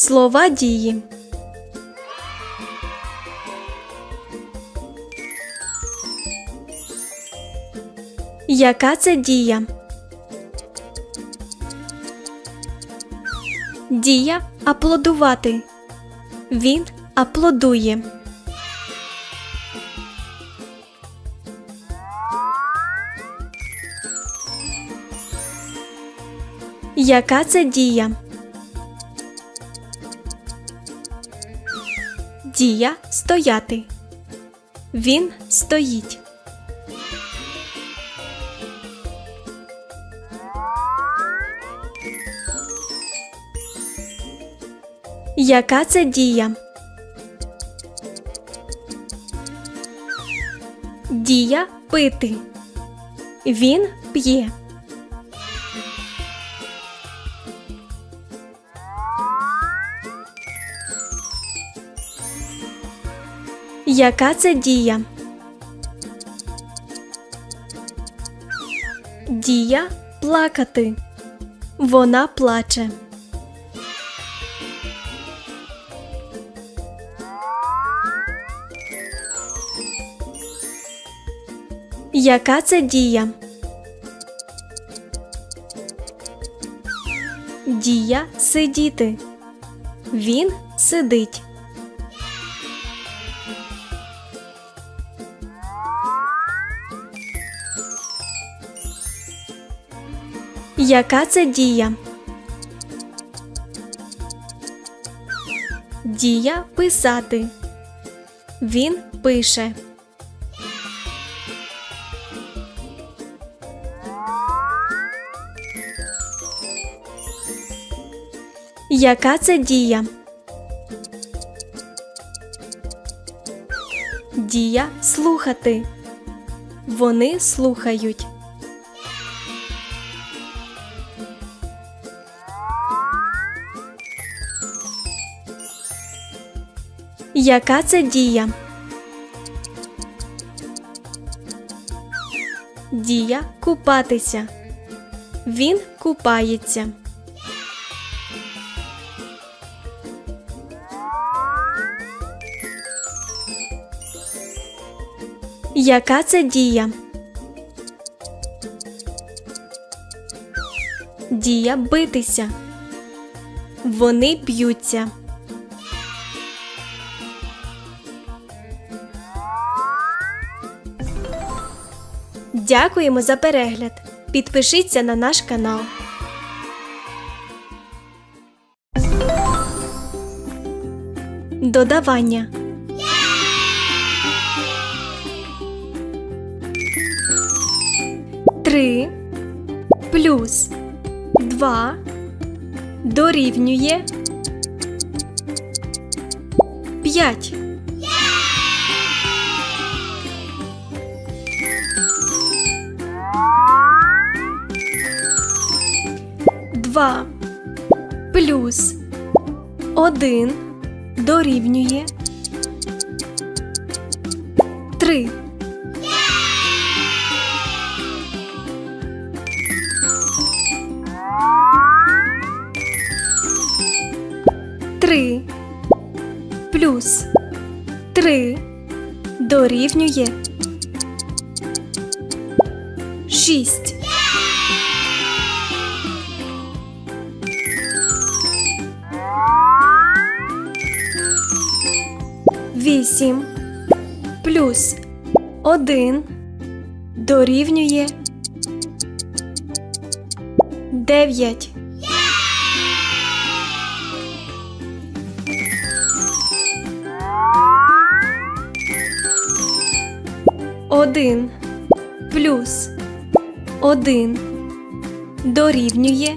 Слова дії. Яка це дія? Дія аплодувати. Він аплодує. Яка це дія? Дія стояти. Він стоїть. Яка це дія? Дія пити. Він п'є. Яка це дія? Дія плакати. Вона плаче. Яка це дія? Дія сидіти. Він сидить. Яка це дія? Дія писати. Він пише. Яка це дія? Дія слухати. Вони слухають. Яка це дія? Дія купатися. Він купається. Яка це дія? Дія битися. Вони б'ються. Дякуємо за перегляд. Підпишіться на наш канал. Додавання. Три плюс два дорівнює п'ять. Два плюс один дорівнює три. Три плюс три дорівнює шість. Вісім плюс один дорівнює дев'ять. Один плюс один дорівнює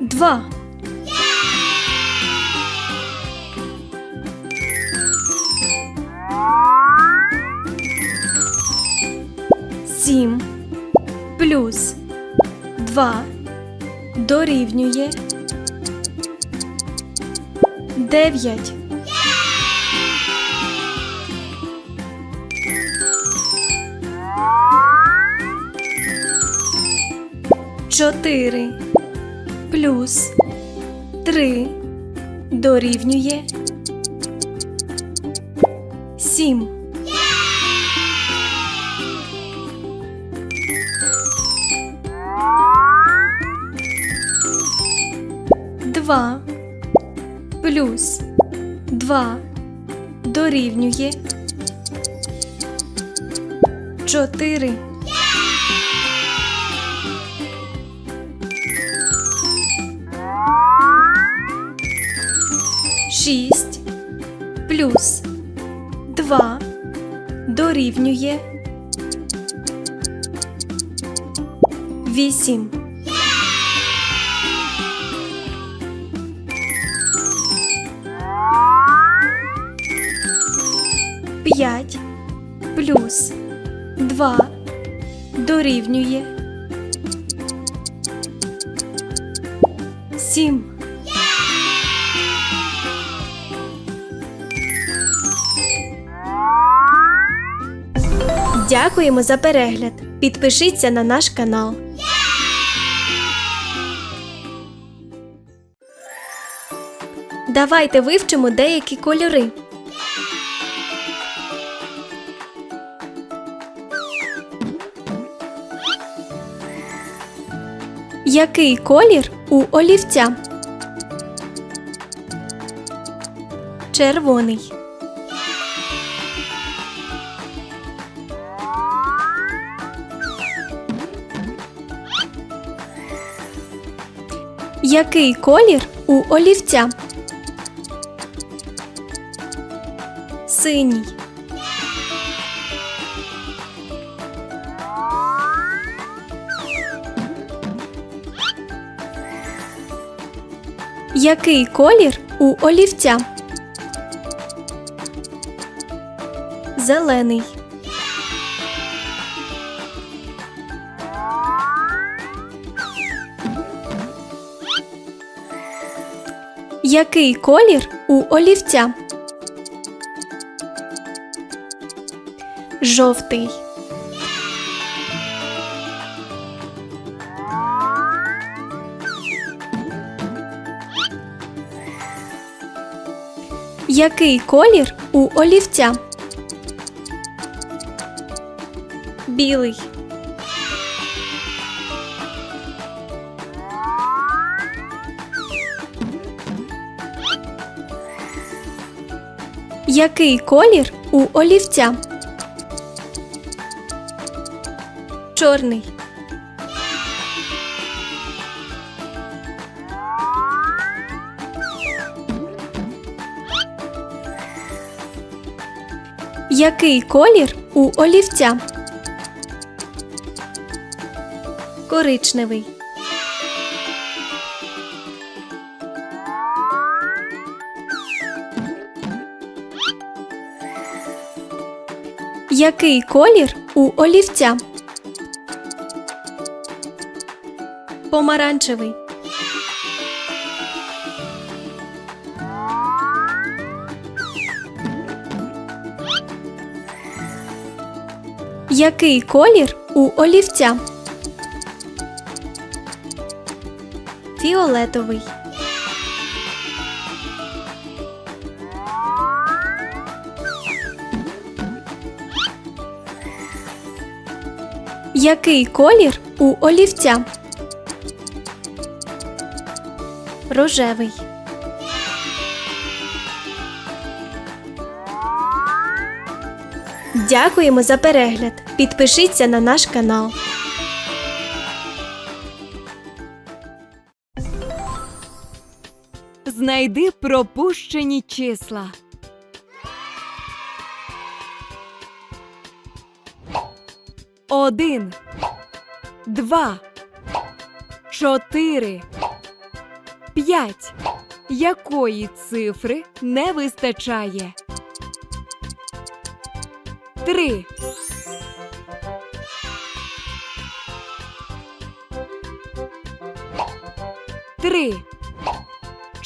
два. Плюс два дорівнює дев'ять. Чотири плюс Три дорівнює сім. Два плюс два дорівнює чотири. Шість плюс два дорівнює вісім. П'ять плюс два дорівнює сім. Дякуємо за перегляд. Підпишіться на наш канал. Давайте вивчимо деякі кольори. Який колір у олівця? Червоний. Який колір у олівця? Синій. Який колір у олівця? Зелений. Який колір у олівця? Жовтий. Який колір у олівця? Білий. Який колір у олівця? Чорний. Який колір у олівця? Коричневий. Який колір у олівця? Помаранчевий. Який колір у олівця? Фіолетовий. Який колір у олівця? Рожевий. Дякуємо за перегляд. Підпишіться на наш канал. Знайди пропущені числа. Один, два, чотири, п'ять. Якої цифри не вистачає? Три.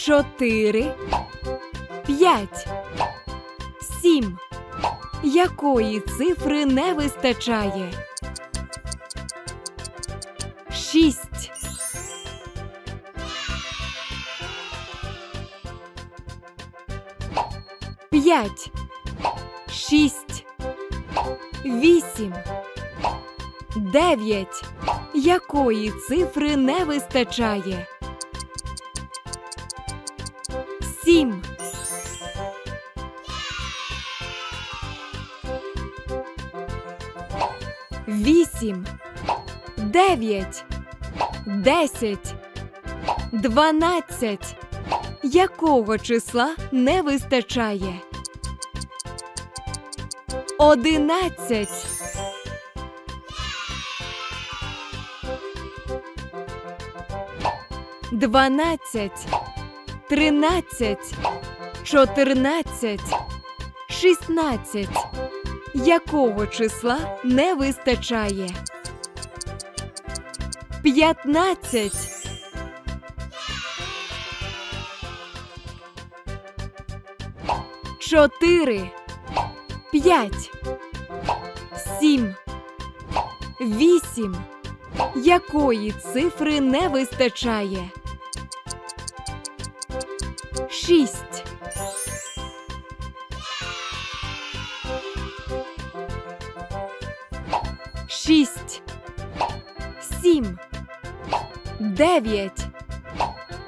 чотири, п'ять, сім. Якої цифри не вистачає? Шість. П'ять. Шість. Вісім. Дев'ять. Якої цифри не вистачає? Сім. Вісім, дев'ять, десять, дванадцять. Якого числа не вистачає? Одинадцять. Дванадцять, тринадцять, чотирнадцять, шістнадцять. Якого числа не вистачає? П'ятнадцять. Чотири, п'ять, сім, вісім. Якої цифри не вистачає? Шість. Шість. Сім. Дев'ять.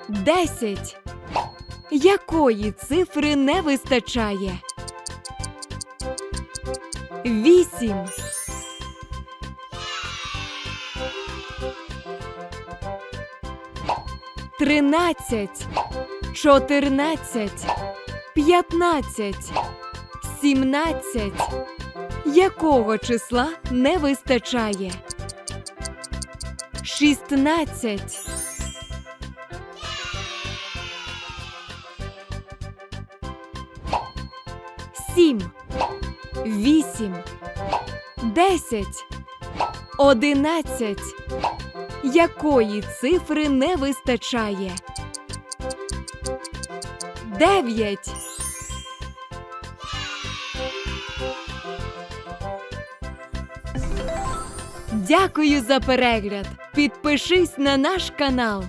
Десять. Якої цифри не вистачає? Вісім. Тринадцять, чотирнадцять, п'ятнадцять, сімнадцять. Якого числа не вистачає? Шістнадцять. Сім, вісім, десять, одинадцять. Якої цифри не вистачає? Дев'ять. Дякую за перегляд. Підпишись на наш канал.